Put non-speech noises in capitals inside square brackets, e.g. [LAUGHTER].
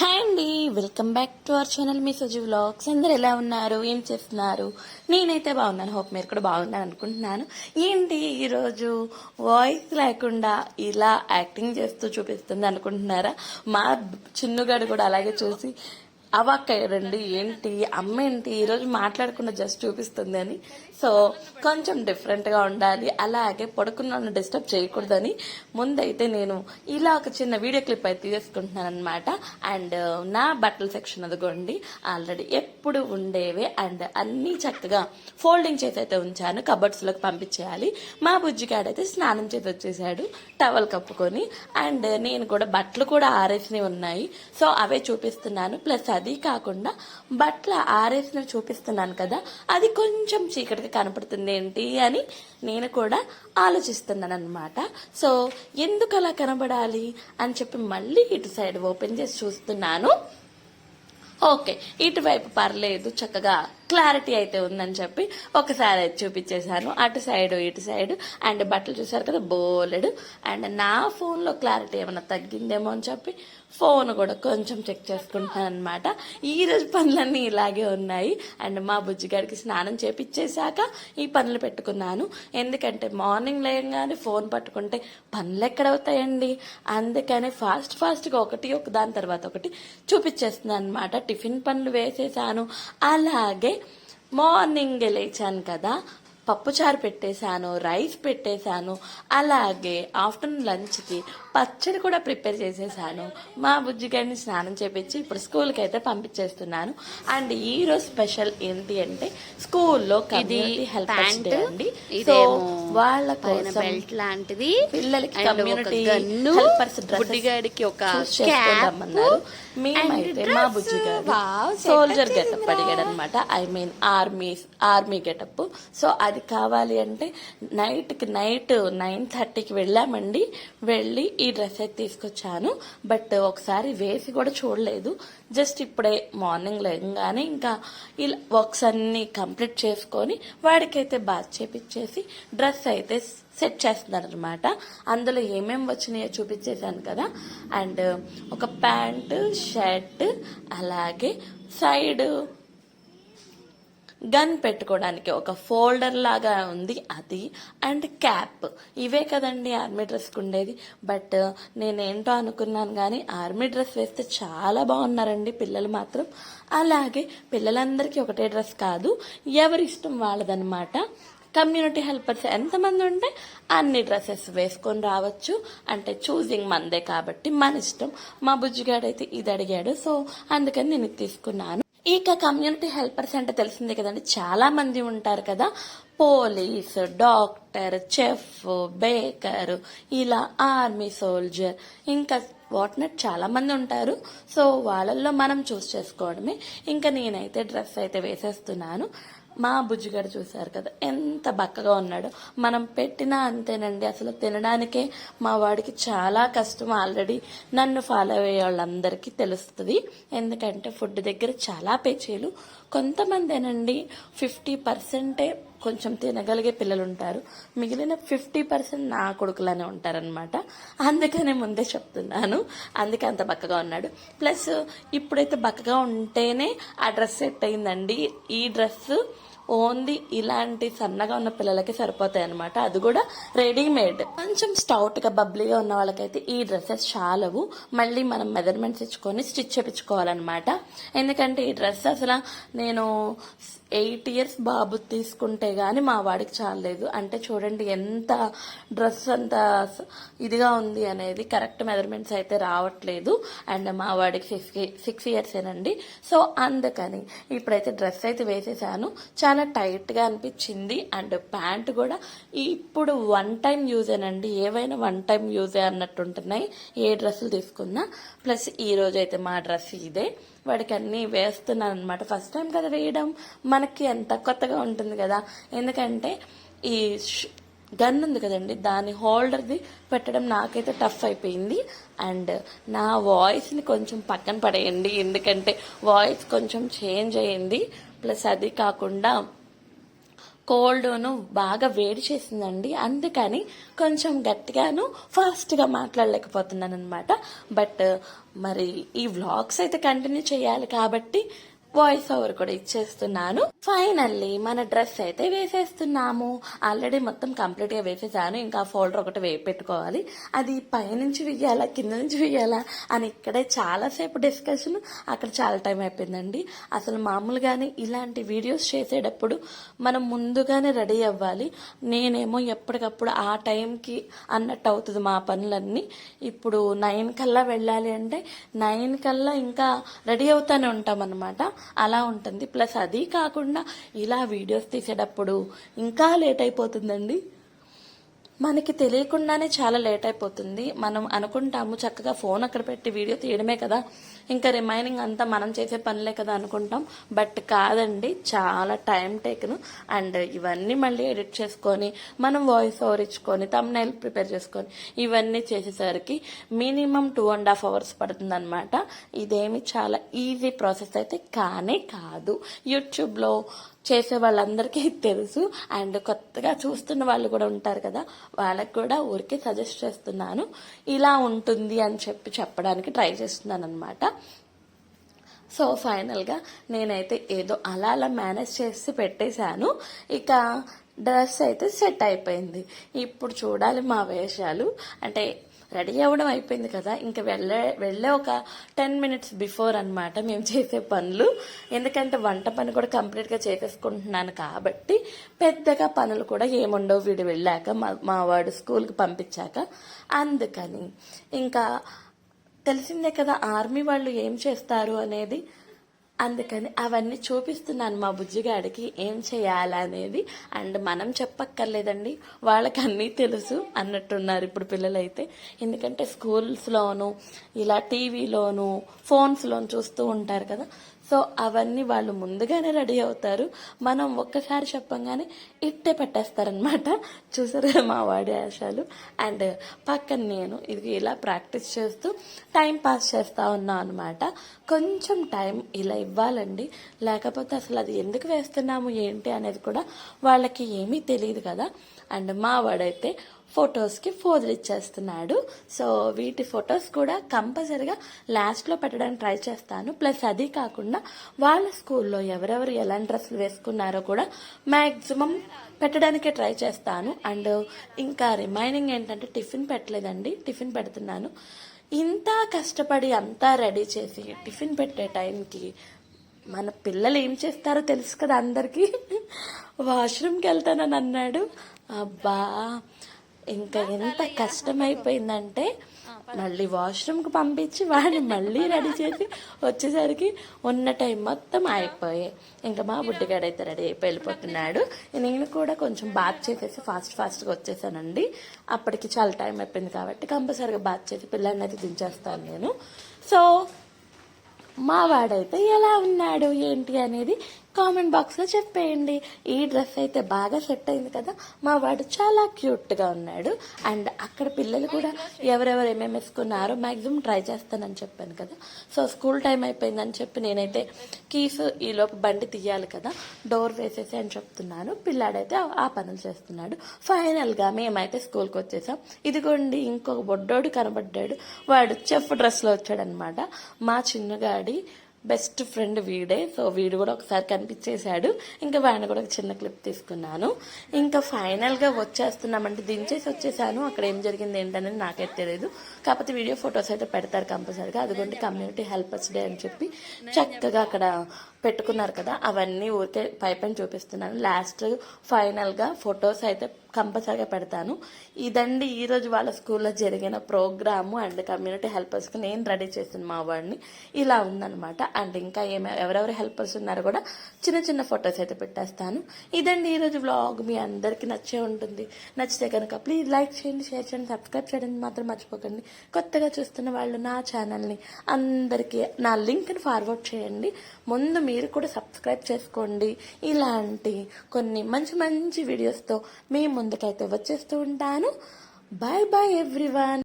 Hi అండి welcome back to our channel me Suji vlogs అందరు ఎలా ఉన్నారు? ఏం చేస్తున్నారు? నేనైతే బాగున్నాను. హోప్ మీరు కూడా బాగున్నాను అనుకుంటున్నాను. ఏంటి ఈరోజు వాయిస్ లేకుండా ఇలా యాక్టింగ్ చేస్తూ చూపిస్తుంది అనుకుంటున్నారా? మా చిన్నుగాడు కూడా అలాగే చూసి అవాక్కయ్యారండి ఏంటి అమ్మ ఏంటి ఈరోజు మాట్లాడకుండా జస్ట్ చూపిస్తుంది అని. సో కొంచెం డిఫరెంట్గా ఉండాలి అలాగే పడుకున్న డిస్టర్బ్ చేయకూడదని. ముందైతే నేను ఇలా ఒక చిన్న వీడియో క్లిప్ అయితే తీసుకుంటున్నాను అనమాట అండ్ uh, నా బట్టల సెక్షన్ అదిగోండి ఆల్రెడీ ఎప్పుడు ఉండేవే. అండ్ అన్నీ చక్కగా ఫోల్డింగ్ చేసి అయితే ఉంచాను కబర్డ్స్లోకి పంపించేయాలి. మా బుజ్జిగాడైతే స్నానం చేసి వచ్చేసాడు టవల్ కప్పుకొని. అండ్ నేను కూడా బట్టలు కూడా ఆరేసినవి ఉన్నాయి. సో అవే చూపిస్తున్నాను ప్లస్ అది కాకుండా బట్టలు ఆరేసినవి చూపిస్తున్నాను కదా అది కొంచెం చీకటిగా కనపడుతుంది ఏంటి అని నేను కూడా ఆలోచిస్తున్నాను అనమాట సో ఎందుకు అలా కనబడాలి అని చెప్పి మళ్ళీ ఇటు సైడ్ ఓపెన్ చేసి చూస్తున్నాను. ఓకే ఇటువైపు పర్లేదు చక్కగా క్లారిటీ అయితే ఉందని చెప్పి ఒకసారి అయితే చూపించేశాను. అటు సైడ్ ఇటు సైడ్. అండ్ బట్టలు చూసారు కదా బోలెడు. అండ్ నా ఫోన్లో క్లారిటీ ఏమైనా తగ్గిందేమో అని చెప్పి ఫోన్ కూడా కొంచెం చెక్ చేసుకుంటాను అనమాట ఈ రోజు పనులన్నీ ఇలాగే ఉన్నాయి. అండ్ మా బుజ్జిగాడికి స్నానం చేపించేశాక ఈ పనులు పెట్టుకున్నాను. ఎందుకంటే మార్నింగ్ లేయంగానే ఫోన్ పట్టుకుంటే పనులు ఎక్కడవుతాయండి అందుకని ఫాస్ట్ ఫాస్ట్గా ఒకటి ఒక దాని తర్వాత ఒకటి చూపించేస్తున్నాను అనమాట టిఫిన్ పనులు వేసేసాను. అలాగే మార్నింగ్ లేచాను కదా పప్పుచారు పెట్టేశాను రైస్ పెట్టేశాను అలాగే ఆఫ్టర్నూన్ లంచ్కి పచ్చడి కూడా ప్రిపేర్ చేసేసాను మా బుజ్జిగాడిని స్నానం చేపించి ఇప్పుడు స్కూల్కి అయితే పంపించేస్తున్నాను. అండ్ ఈ రోజు స్పెషల్ ఏంటి అంటే స్కూల్లో కమ్యూనిటీ హెల్ప్ అండి. సో వాళ్ళ కోసం బెల్ట్ లాంటిది. పిల్లలకి కమ్యూనిటీ హెల్పర్స్ ఒక మేమైతే మా dress. బుజ్జి గారు Wow, సోల్జర్ గెటప్. అడిగాడు అనమాట I mean army army getup. So అది కావాలి అంటే నైట్కి నైట్ నైన్ థర్టీకి వెళ్ళామండి. వెళ్ళి ఈ డ్రెస్ అయితే తీసుకొచ్చాను. బట్ ఒకసారి వేసి కూడా చూడలేదు. జస్ట్ ఇప్పుడే మార్నింగ్ లేగానే ఇంకా ఇలా వర్క్స్ అన్ని కంప్లీట్ చేసుకొని వాడికైతే బాత్ చేపించేసి డ్రెస్ అయితే సెట్ చేస్తున్నారు అనమాట అందులో ఏమేమి వచ్చినాయో చూపించేశాను కదా. అండ్ ఒక ప్యాంటు షర్ట్ అలాగే సైడ్ గన్ పెట్టుకోవడానికి ఒక ఫోల్డర్ లాగా ఉంది అది అండ్ క్యాప్. ఇవే కదండి ఆర్మీ డ్రెస్కి ఉండేది బట్ నేనేంటో అనుకున్నాను కానీ ఆర్మీ డ్రెస్ వేస్తే చాలా బాగున్నారండి పిల్లలు మాత్రం. అలాగే పిల్లలందరికీ ఒకటే డ్రెస్ కాదు ఎవరి ఇష్టం వాళ్ళదనమాట కమ్యూనిటీ హెల్పర్స్ ఎంతమంది ఉంటే అన్ని డ్రెస్సెస్ వేసుకొని రావచ్చు. అంటే చూసింగ్ మందే కాబట్టి మన ఇష్టం. మా బుజ్జిగాడైతే ఇది అడిగాడు. సో అందుకని నేను తీసుకున్నాను. ఇక కమ్యూనిటీ హెల్పర్స్ అంటే తెలిసిందే కదండి. చాలా మంది ఉంటారు కదా. పోలీస్ డాక్టర్ చెఫ్ బేకర్ ఇలా ఆర్మీ సోల్జర్ ఇంకా వాట్నట్ చాలా మంది ఉంటారు. సో వాళ్ళల్లో మనం చూస్ చేసుకోవడమే. ఇంకా నేనైతే డ్రెస్ అయితే వేసేస్తున్నాను. మా బుజ్జిగాడు చూశారు కదా ఎంత బక్కగా ఉన్నాడో. మనం పెట్టినా అంతేనండి అసలు తినడానికే మా వాడికి చాలా కష్టం ఆల్రెడీ. నన్ను ఫాలో అయ్యే వాళ్ళందరికీ తెలుస్తుంది. ఎందుకంటే ఫుడ్ దగ్గర చాలా పేచీలు. కొంతమందేనండి ఫిఫ్టీ పర్సెంటే కొంచెం తినగలిగే పిల్లలు ఉంటారు మిగిలిన ఫిఫ్టీ పర్సెంట్ నా కొడుకులానే ఉంటారనమాట అందుకనే ముందే చెప్తున్నాను అందుకే అంత బక్కగా ఉన్నాడు. ప్లస్ ఇప్పుడైతే బక్కగా ఉంటేనే ఆ డ్రెస్ సెట్ అయిందండి. ఈ డ్రెస్ ఓన్లీ ఇలాంటి సన్నగా ఉన్న పిల్లలకి సరిపోతాయి అనమాట అది కూడా రెడీమేడ్. కొంచెం స్టౌట్గా బబ్లీగా ఉన్న వాళ్ళకైతే ఈ డ్రెస్సెస్ చాలవు. మళ్ళీ మనం మెజర్మెంట్స్ ఇచ్చుకొని స్టిచ్ చేపించుకోవాలన్నమాట. ఎందుకంటే ఈ డ్రెస్ అసలు నేను ఎయిట్ ఇయర్స్ బాబు తీసుకుంటే గానీ మా వాడికి చాలలేదు. అంటే చూడండి ఎంత డ్రెస్ అంత ఇదిగా ఉంది అనేది కరెక్ట్ మెజర్మెంట్స్ అయితే రావట్లేదు. అండ్ మా వాడికి సిక్స్ సిక్స్ ఇయర్స్ ఏనండి. సో అందుకని ఇప్పుడైతే డ్రెస్ అయితే వేసేసాను. చాలా చాలా టైట్గా అనిపించింది. అండ్ ప్యాంట్ కూడా ఇప్పుడు వన్ టైం యూజేనండి. ఏవైనా వన్ టైం యూజే అన్నట్టు ఉంటున్నాయి ఏ డ్రెస్సులు తీసుకున్నా. ప్లస్ ఈ రోజు అయితే మా డ్రెస్ ఇదే. వాడికి అన్నీ వేస్తున్నాను అనమాట ఫస్ట్ టైం కదా వేయడం. మనకి ఎంత కొత్తగా ఉంటుంది కదా. ఎందుకంటే ఈ గన్ ఉంది కదండి. దాని హోల్డర్ది పెట్టడం నాకైతే టఫ్ అయిపోయింది. అండ్ నా వాయిస్ని కొంచెం పక్కన పడేయండి. ఎందుకంటే వాయిస్ కొంచెం చేంజ్ అయ్యింది. ప్లస్ అది కాకుండా కోల్డ్ను బాగా వేడి చేసిందండి. అందుకని కొంచెం గట్టిగాను ఫాస్ట్గా మాట్లాడలేకపోతున్నాను అనమాట బట్ మరి ఈ వ్లాగ్స్ అయితే కంటిన్యూ చేయాలి కాబట్టి వాయిస్ ఓవర్ కూడా ఇచ్చేస్తున్నాను. ఫైనల్లీ మన డ్రెస్ అయితే వేసేస్తున్నాము. ఆల్రెడీ మొత్తం కంప్లీట్గా వేసేసాను. ఇంకా ఫోల్డర్ ఒకటి వే పెట్టుకోవాలి. అది పైనుంచి వెయ్యాలా? కింద నుంచి వెయ్యాలా? అని ఇక్కడే చాలాసేపు డిస్కషన్ అక్కడ చాలా టైం అయిపోయిందండి. అసలు మామూలుగానే ఇలాంటి వీడియోస్ చేసేటప్పుడు మనం ముందుగానే రెడీ అవ్వాలి. నేనేమో ఎప్పటికప్పుడు ఆ టైంకి అన్నట్టు అవుతుంది మా పనులన్నీ. ఇప్పుడు నైన్ కల్లా వెళ్ళాలి అంటే నైన్ కల్లా ఇంకా రెడీ అవుతానే ఉంటాం అనమాట అలా ఉంటుంది. ప్లస్ అది కాకుండా ఇలా వీడియోస్ తీసేటప్పుడు ఇంకా లేట్ అయిపోతుందండి. మనకి తెలియకుండానే చాలా లేట్ అయిపోతుంది. మనం అనుకుంటాము చక్కగా ఫోన్ అక్కడ పెట్టి వీడియో తీయడమే కదా. ఇంకా రిమైనింగ్ అంతా మనం చేసే పనులే కదా అనుకుంటాం. బట్ కాదండి చాలా టైం టేకును అండ్ ఇవన్నీ మళ్ళీ ఎడిట్ చేసుకొని మనం వాయిస్ ఓవర్ ఇచ్చుకొని తమ్నైల్ ప్రిపేర్ చేసుకొని ఇవన్నీ చేసేసరికి minimum two and half hours పడుతుంది అనమాట ఇదేమి చాలా ఈజీ ప్రాసెస్ అయితే కానే కాదు. యూట్యూబ్లో చేసే వాళ్ళందరికీ [LAUGHS] తెలుసు. అండ్ కొత్తగా చూస్తున్న వాళ్ళు కూడా ఉంటారు కదా వాళ్ళకి కూడా ఊరికే సజెస్ట్ చేస్తున్నాను. ఇలా ఉంటుంది అని చెప్పి చెప్పడానికి ట్రై చేస్తున్నాను అనమాట సో ఫైనల్గా నేనైతే ఏదో అలా అలా మేనేజ్ చేసి పెట్టేశాను. ఇక డ్రెస్ అయితే సెట్ అయిపోయింది. ఇప్పుడు చూడాలి మా వేషాలు. అంటే రెడీ అవ్వడం అయిపోయింది కదా. ఇంకా వెళ్ళే వెళ్ళే ఒక టెన్ మినిట్స్ బిఫోర్ అన్నమాట మేము చేసే పనులు. ఎందుకంటే వంట పని కూడా కంప్లీట్గా చేసేసుకుంటున్నాను కాబట్టి పెద్దగా పనులు కూడా ఏముండవు. వీడు వెళ్ళాక మా మా వాడు స్కూల్కి పంపించాక. అందుకని ఇంకా తెలిసిందే కదా ఆర్మీ వాళ్ళు ఏం చేస్తారు అనేది. అందుకని అవన్నీ చూపిస్తున్నాను మా బుజ్జిగాడికి ఏం చేయాలనేది అండ్ మనం చెప్పక్కర్లేదండి. వాళ్ళకి అన్నీ తెలుసు అన్నట్టున్నారు ఇప్పుడు పిల్లలైతే. ఎందుకంటే స్కూల్స్లోను ఇలా టీవీలోను ఫోన్స్లోను చూస్తూ ఉంటారు కదా. సో అవన్నీ వాళ్ళు ముందుగానే రెడీ అవుతారు. మనం ఒక్కసారి చెప్పంగానే ఇట్టే పెట్టేస్తారనమాట చూసారు మా వాడి ఆశాలు? అండ్ పక్కన నేను ఇది ఇలా ప్రాక్టీస్ చేస్తూ టైం పాస్ చేస్తూ ఉన్నా అనమాట కొంచెం టైం ఇలా ఇవ్వాలండి. లేకపోతే అసలు అది ఎందుకు వేస్తున్నాము ఏంటి అనేది కూడా వాళ్ళకి ఏమీ తెలియదు కదా. అండ్ మా వాడైతే ఫొటోస్కి ఫోజులు ఇచ్చేస్తున్నాడు. సో వీటి ఫొటోస్ కూడా కంపల్సరిగా లాస్ట్లో పెట్టడానికి ట్రై చేస్తాను. ప్లస్ అది కాకుండా వాళ్ళ స్కూల్లో ఎవరెవరు ఎలాంటి డ్రెస్సులు వేసుకున్నారో కూడా మ్యాక్సిమం పెట్టడానికే ట్రై చేస్తాను. అండ్ ఇంకా రిమైనింగ్ ఏంటంటే టిఫిన్ పెట్టలేదండి. టిఫిన్ పెడుతున్నాను. ఇంత కష్టపడి అంతా రెడీ చేసి టిఫిన్ పెట్టే టైంకి మన పిల్లలు ఏం చేస్తారో తెలుసు కదా అందరికీ. [LAUGHS] వాష్రూమ్కి వెళ్తానని అన్నాడు. అబ్బా! ఇంకా ఎంత కష్టమైపోయిందంటే మళ్ళీ వాష్రూమ్కి పంపించి వాడిని మళ్ళీ రెడీ చేసి వచ్చేసరికి ఉన్న టైం మొత్తం అయిపోయాయి ఇంకా మా బుడ్డిగాడైతే రెడీ అయిపోయి వెళ్ళిపోతున్నాడు. నేను కూడా కొంచెం బాత్ చేసేసి ఫాస్ట్ ఫాస్ట్గా వచ్చేసానండి. అప్పటికి చాలా టైం అయిపోయింది కాబట్టి కంపల్సరీగా బాత్ చేసి పిల్లల్ని అయితే దించేస్తాను నేను. సో మా వాడైతే ఎలా ఉన్నాడు ఏంటి అనేది కామెంట్ బాక్స్లో చెప్పేయండి. ఈ డ్రెస్ అయితే బాగా సెట్ అయింది కదా. మా వాడు చాలా క్యూట్గా ఉన్నాడు. అండ్ అక్కడ పిల్లలు కూడా ఎవరెవరు ఏమేమి వేసుకున్నారో మ్యాక్సిమం ట్రై చేస్తానని చెప్పాను కదా. సో స్కూల్ టైం అయిపోయిందని చెప్పి నేనైతే కీస్ ఈలోపు బండి తీయాలి కదా. డోర్ వేసేసి అని చెప్తున్నాను. పిల్లాడైతే ఆ- ఆ పనులు చేస్తున్నాడు. ఫైనల్గా మేమైతే స్కూల్కి వచ్చేసాం. ఇదిగోండి ఇంకొక బొడ్డోడు కనబడ్డాడు. వాడు చెఫ్ డ్రెస్లో వచ్చాడనమాట మా చిన్నగాడి బెస్ట్ ఫ్రెండ్ వీడే. సో వీడు కూడా ఒకసారి కనిపించేశాడు. ఇంకా వాడిని కూడా ఒక చిన్న క్లిప్ తీసుకున్నాను. ఇంకా ఫైనల్గా వచ్చేస్తున్నామంటే దించేసి వచ్చేసాను. అక్కడ ఏం జరిగింది ఏంటనేది నాకైతే తెలియదు కాకపోతే వీడియో ఫొటోస్ అయితే పెడతారు కంపల్సరీగా. అదిగోండి కమ్యూనిటీ హెల్పర్స్ డే అని చెప్పి చక్కగా అక్కడ పెట్టుకున్నారు కదా అవన్నీ ఊరికే పై పైన చూపిస్తున్నాను. లాస్ట్ ఫైనల్గా ఫొటోస్ అయితే కంపల్సరీగా పెడతాను. ఇదండి ఈరోజు వాళ్ళ స్కూల్లో జరిగిన ప్రోగ్రాము అండ్ కమ్యూనిటీ హెల్పర్స్కి నేను రెడీ చేసిన మా వాడిని. ఇలా ఉందన్నమాట. అండ్ ఇంకా ఏమే ఎవరెవరు హెల్పర్స్ ఉన్నారో కూడా చిన్న చిన్న ఫొటోస్ అయితే పెట్టేస్తాను. ఇదండి ఈరోజు వ్లాగ్ మీ అందరికీ నచ్చే ఉంటుంది. నచ్చితే కనుక ప్లీజ్ లైక్ చేయండి షేర్ చేయండి సబ్స్క్రైబ్ చేయడానికి మాత్రం మర్చిపోకండి. కొత్తగా చూస్తున్న వాళ్ళు నా ఛానల్ని అందరికీ నా లింక్ని ఫార్వర్డ్ చేయండి. ముందు మీరు కూడా సబ్స్క్రైబ్ చేసుకోండి. ఇలాంటి కొన్ని మంచి మంచి వీడియోస్తో మీ ముందుకైతే వచ్చేస్తూ ఉంటాను. Bye bye everyone